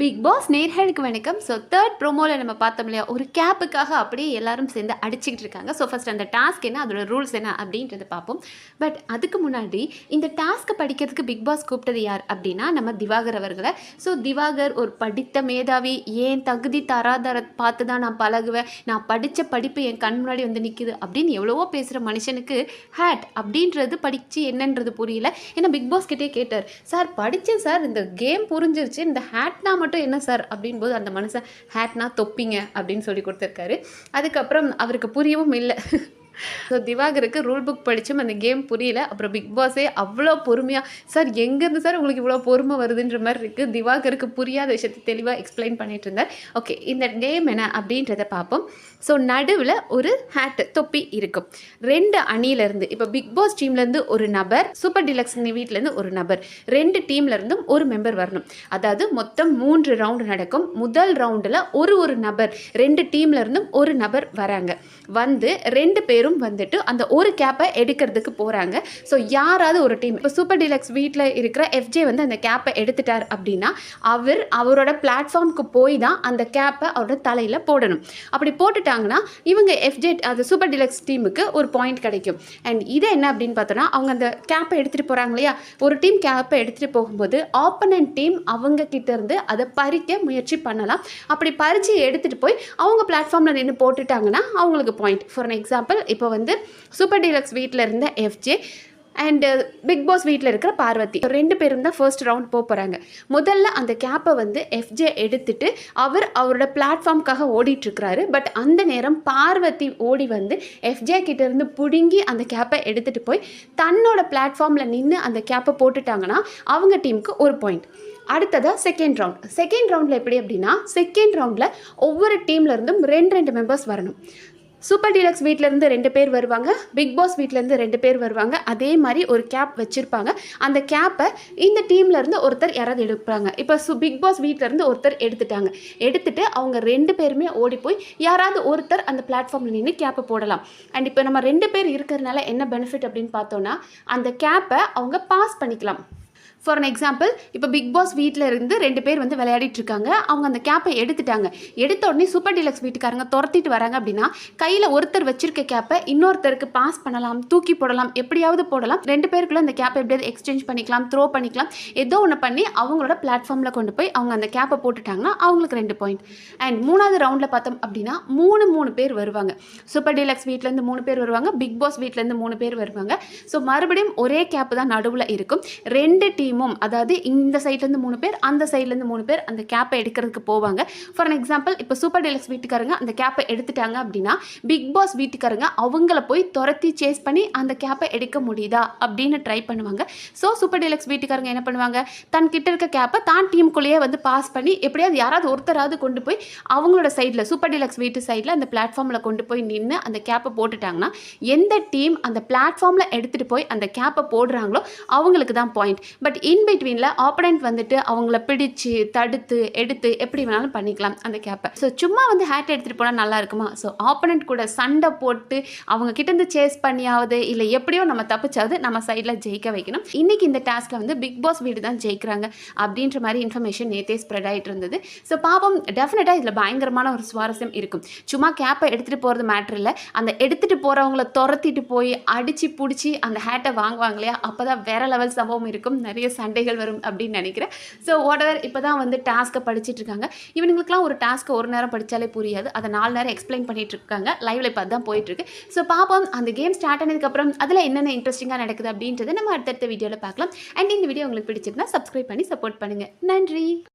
Big pass நேர்களுக்கு வணக்கம். So third ப்ரோமோவில் நம்ம பார்த்தோம் இல்லையா ஒரு கேப்புக்காக அப்படியே எல்லாரும் சேர்ந்து அடிச்சுக்கிட்டு இருக்காங்க. ஸோ ஃபஸ்ட் அந்த டாஸ்க் என்ன அதோட ரூல்ஸ் என்ன அப்படின்றத பார்ப்போம். பட் அதுக்கு முன்னாடி இந்த டாஸ்க்கை படிக்கிறதுக்கு பிக் பாஸ் கூப்பிட்டது யார் அப்படின்னா நம்ம திவாகர் அவர்களை. ஸோ திவாகர் ஒரு படித்த மேதாவி ஏன் தகுதி தராதர பார்த்து தான் நான் பழகுவேன் நான் படித்த படிப்பு என் கண் முன்னாடி வந்து நிற்குது அப்படின்னு எவ்வளவோ பேசுகிற மனுஷனுக்கு ஹேட் அப்படின்றது படித்து என்னன்றது புரியல. ஏன்னா பிக் பாஸ் கிட்டே கேட்டார் சார் படித்தேன் சார் இந்த கேம் புரிஞ்சிருச்சு இந்த ஹேட்னா மட்டும் என்ன சார் அப்படின்போது அந்த மனுஷன் ஹேட்னா தொப்பிங்க அப்படின்னு சொல்லி கொடுத்துருக்காரு. அதுக்கப்புறம் அவருக்கு புரியவும் இல்லை. ஸோ திவாகருக்கு ரூல் புக் படித்தும் அந்த கேம் புரியல. அப்புறம் பிக் பாஸே அவ்வளோ பொறுமையாக சார் எங்கேருந்து சார் உங்களுக்கு இவ்வளோ பொறுமை வருதுன்ற மாதிரி இருக்குது திவாகருக்கு புரியாத விஷயத்தை தெளிவாக எக்ஸ்பிளைன் பண்ணிட்டு இருந்தார். ஓகே இந்த கேம் என்ன அப்படின்றத பார்ப்போம். ஸோ நடுவில் ஒரு ஹேட் தொப்பி இருக்கும். ரெண்டு அணியிலேருந்து இப்போ பிக் பாஸ் டீம்லேருந்து ஒரு நபர் சூப்பர் டிலக்ஸ் வீட்டிலேருந்து ஒரு நபர். ரெண்டு டீம்லேருந்தும் ஒரு மெம்பர் வரணும். அதாவது மொத்தம் மூன்று ரவுண்டு நடக்கும். முதல் ரவுண்டில் ஒரு ஒரு நபர் ரெண்டு டீம்லேருந்தும் ஒரு நபர் வராங்க. வந்து ரெண்டு பேரும் வந்துட்டு அந்த ஒரு கேப்பை எடுக்கிறதுக்கு போகிறாங்க ஸோ யாராவது ஒரு டீம் இப்போ சூப்பர் டிலக்ஸ் வீட்டில் இருக்கிற எஃப்ஜே வந்து அந்த கேப்பை எடுத்துட்டார் அப்படின்னா அவர் அவரோட பிளாட்ஃபார்முக்கு போய் தான் அந்த கேப்பை அவரோட தலையில் போடணும். அப்படி போட்டுட்டாங்கன்னா இவங்க எஃப்ஜே அது சூப்பர் டிலக்ஸ் டீமுக்கு ஒரு பாயிண்ட் கிடைக்கும். அண்ட் இது என்ன அப்படின்னு பார்த்தோன்னா அவங்க அந்த கேப்பை எடுத்துகிட்டு போகிறாங்க இல்லையா? ஒரு டீம் கேப்பை எடுத்துகிட்டு போகும்போது ஆப்பனன்ட் டீம் அவங்க கிட்டேருந்து அதை பறிக்க முயற்சி பண்ணலாம். அப்படி பறித்து எடுத்துகிட்டு போய் அவங்க பிளாட்ஃபார்மில் நின்று போட்டுட்டாங்கன்னா அவங்களுக்கு பாயிண்ட் ஃபார் எக்ஸாம்பிள் இப்போ வந்து சூப்பர் டீலக்ஸ் வீட்டில் இருந்த எஃப்ஜே அண்டு பிக் பாஸ் வீட்டில் இருக்கிற பார்வதி. ரெண்டு பேரும் தான் ஃபர்ஸ்ட் ரவுண்ட் போக போகிறாங்க முதல்ல அந்த கேப்பை வந்து எஃப்ஜே எடுத்துட்டு அவர் அவரோட பிளாட்ஃபார்முக்காக ஓடிட்டுருக்கிறாரு பட் அந்த நேரம் பார்வதி ஓடி வந்து எஃப்ஜே கிட்டேருந்து பிடுங்கி அந்த கேப்பை எடுத்துகிட்டு போய் தன்னோட பிளாட்ஃபார்மில் நின்று அந்த கேப்பை போட்டுட்டாங்கன்னா அவங்க டீமுக்கு ஒரு பாயிண்ட் அடுத்ததாக செகண்ட் ரவுண்ட் செகண்ட் ரவுண்டில் எப்படி அப்படின்னா செகண்ட் ரவுண்டில் ஒவ்வொரு டீம்லேருந்தும் ரெண்டு ரெண்டு மெம்பர்ஸ் வரணும். சூப்பர் டீலக்ஸ் வீட்டிலேருந்து ரெண்டு பேர் வருவாங்க. பிக் பாஸ் வீட்டிலேருந்து ரெண்டு பேர் வருவாங்க. அதே மாதிரி ஒரு கேப் வச்சுருப்பாங்க. அந்த கேப்பை இந்த டீம்லேருந்து ஒருத்தர் யாராவது எடுப்பாங்க. இப்போ சு பிக் பாஸ் வீட்டிலேருந்து ஒருத்தர் எடுத்துட்டாங்க. எடுத்துட்டு அவங்க ரெண்டு பேருமே ஓடி போய் யாராவது ஒருத்தர் அந்த பிளாட்ஃபார்மில் நின்று கேப்பை போடலாம். அண்ட் இப்போ நம்ம ரெண்டு பேர் இருக்கிறதுனால என்ன பெனிஃபிட் அப்படின்னு பார்த்தோன்னா அந்த கேப்பை அவங்க பாஸ் பண்ணிக்கலாம். ஃபார் அன் எக்ஸாம்பிள் இப்போ பிக் பாஸ் வீட்டில் இருந்து ரெண்டு பேர் வந்து விளையாடிட்டு இருக்காங்க. அவங்க அந்த கேப்பை எடுத்துட்டாங்க. எடுத்த உடனே சூப்பர் டீலக்ஸ் வீட்டுக்காரங்க துரத்திட்டு வராங்க அப்படின்னா கையில் ஒருத்தர் வச்சிருக்க கேப்பை இன்னொருத்தருக்கு பாஸ் பண்ணலாம் தூக்கி போடலாம் எப்படியாவது போடலாம். ரெண்டு பேருக்குள்ள அந்த கேப்பை எப்படியாவது எக்ஸ்சேஞ்ச் பண்ணிக்கலாம் த்ரோ பண்ணிக்கலாம். ஏதோ ஒன்று பண்ணி அவங்களோட பிளாட்ஃபார்மில் கொண்டு போய் அவங்க அந்த கேப்பை போட்டுட்டாங்கன்னா அவங்களுக்கு ரெண்டு பாயிண்ட் அண்ட் மூணாவது ரவுண்டில் பார்த்தோம் அப்படின்னா மூணு மூணு பேர் வருவாங்க. சூப்பர் டீலக்ஸ் வீட்டிலேருந்து மூணு பேர் வருவாங்க. பிக் பாஸ் வீட்டிலேருந்து மூணு பேர் வருவாங்க. ஸோ மறுபடியும் ஒரே கேப்பு தான் நடுவில் இருக்கும். ரெண்டு டீமும் அதாவது இந்த சைட்லேருந்து மூணு பேர் அந்த சைட்லேருந்து மூணு பேர் அந்த கேப்பை எடுக்கிறதுக்கு போவாங்க. ஃபார் எக்ஸாம்பிள் இப்போ சூப்பர் டீலக்ஸ் வீட்டுக்காரங்க அந்த கேப்பை எடுத்துட்டாங்க அப்படின்னா பிக் பாஸ் வீட்டுக்காரங்க அவங்கள போய் துரத்தி சேஸ் பண்ணி அந்த கேப்பை எடுக்க முடியுதா அப்படின்னு ட்ரை பண்ணுவாங்க. ஸோ சூப்பர் டீலக்ஸ் வீட்டுக்காரங்க என்ன பண்ணுவாங்க? தன் கிட்ட இருக்க கேப்பை தான் டீமுக்குள்ளேயே வந்து பாஸ் பண்ணி எப்படியாவது யாராவது ஒருத்தராவது கொண்டு போய் அவங்களோட சைடில் சூப்பர் டீலக்ஸ் வீட்டு சைடில் அந்த பிளாட்ஃபார்மில் கொண்டு போய் நின்று அந்த கேப்பை போட்டுட்டாங்கன்னா எந்த டீம் அந்த பிளாட்ஃபார்மில் எடுத்துகிட்டு போய் அந்த கேப்பை போடுறாங்களோ அவங்களுக்கு தான் பாயிண்ட் பட் இன் பிட்வீனில் ஆப்பனண்ட் வந்துட்டு அவங்கள பிடிச்சு தடுத்து எடுத்து எப்படி வேணாலும் பண்ணிக்கலாம் அந்த கேப்பை ஸோ சும்மா வந்து ஹேட் எடுத்துகிட்டு போனால் நல்லா இருக்குமா? ஸோ ஆப்பனண்ட் கூட சண்டை போட்டு அவங்க கிட்டேருந்து சேஸ் பண்ணியாவது இல்லை எப்படியோ நம்ம தப்பிச்சாவது நம்ம சைடில் ஜெயிக்க வைக்கணும். இன்றைக்கி இந்த டாஸ்கில் வந்து பிக் பாஸ் வீடு தான் ஜெயிக்கிறாங்க அப்படின்ற மாதிரி இன்ஃபர்மேஷன் நேற்றே ஸ்ப்ரெட் ஆகிட்டு இருந்தது. ஸோ பாப்பம் டெஃபினட்டாக இதில் பயங்கரமான ஒரு சுவாரஸ்யம் இருக்கும். சும்மா கேப்பை எடுத்துகிட்டு போகிறது மேட்ரு இல்லை. அந்த எடுத்துகிட்டு போகிறவங்கள துரத்திட்டு போய் அடித்து பிடிச்சி அந்த ஹேட்டை வாங்குவாங்க இல்லையா? அப்போ தான் வேறு லெவல் சம்பவம் இருக்கும். நிறைய சண்டைகள் வரும் அப்படின்னு நினைக்கிறேன். ஸோ வாட் இப்போ தான் வந்து டாஸ்க்கை படிச்சுட்டு இருக்காங்க. இவனுங்களுக்குலாம் ஒரு டாஸ்க்கை ஒரு நேரம் படித்தாலே புரியாது. அதை நாலு நேரம் எக்ஸ்பிளைன் பண்ணிட்டு இருக்காங்க. லைவ்ல இப்போ அதான் போயிட்டு இருக்கு. ஸோ பார்ப்போம் அந்த கேம் ஸ்டார்ட் ஆனதுக்கப்புறம் அதில் என்னென்ன இன்ட்ரெஸ்டிங்காக நடக்குது அப்படின்றத நம்ம அடுத்தடுத்த வீடியோவில் பார்க்கலாம். அண்ட் இந்த வீடியோ உங்களுக்கு பிடிச்சிருந்தா சப்ஸ்கிரைப் பண்ணி சப்போர்ட் பண்ணுங்கள் நன்றி.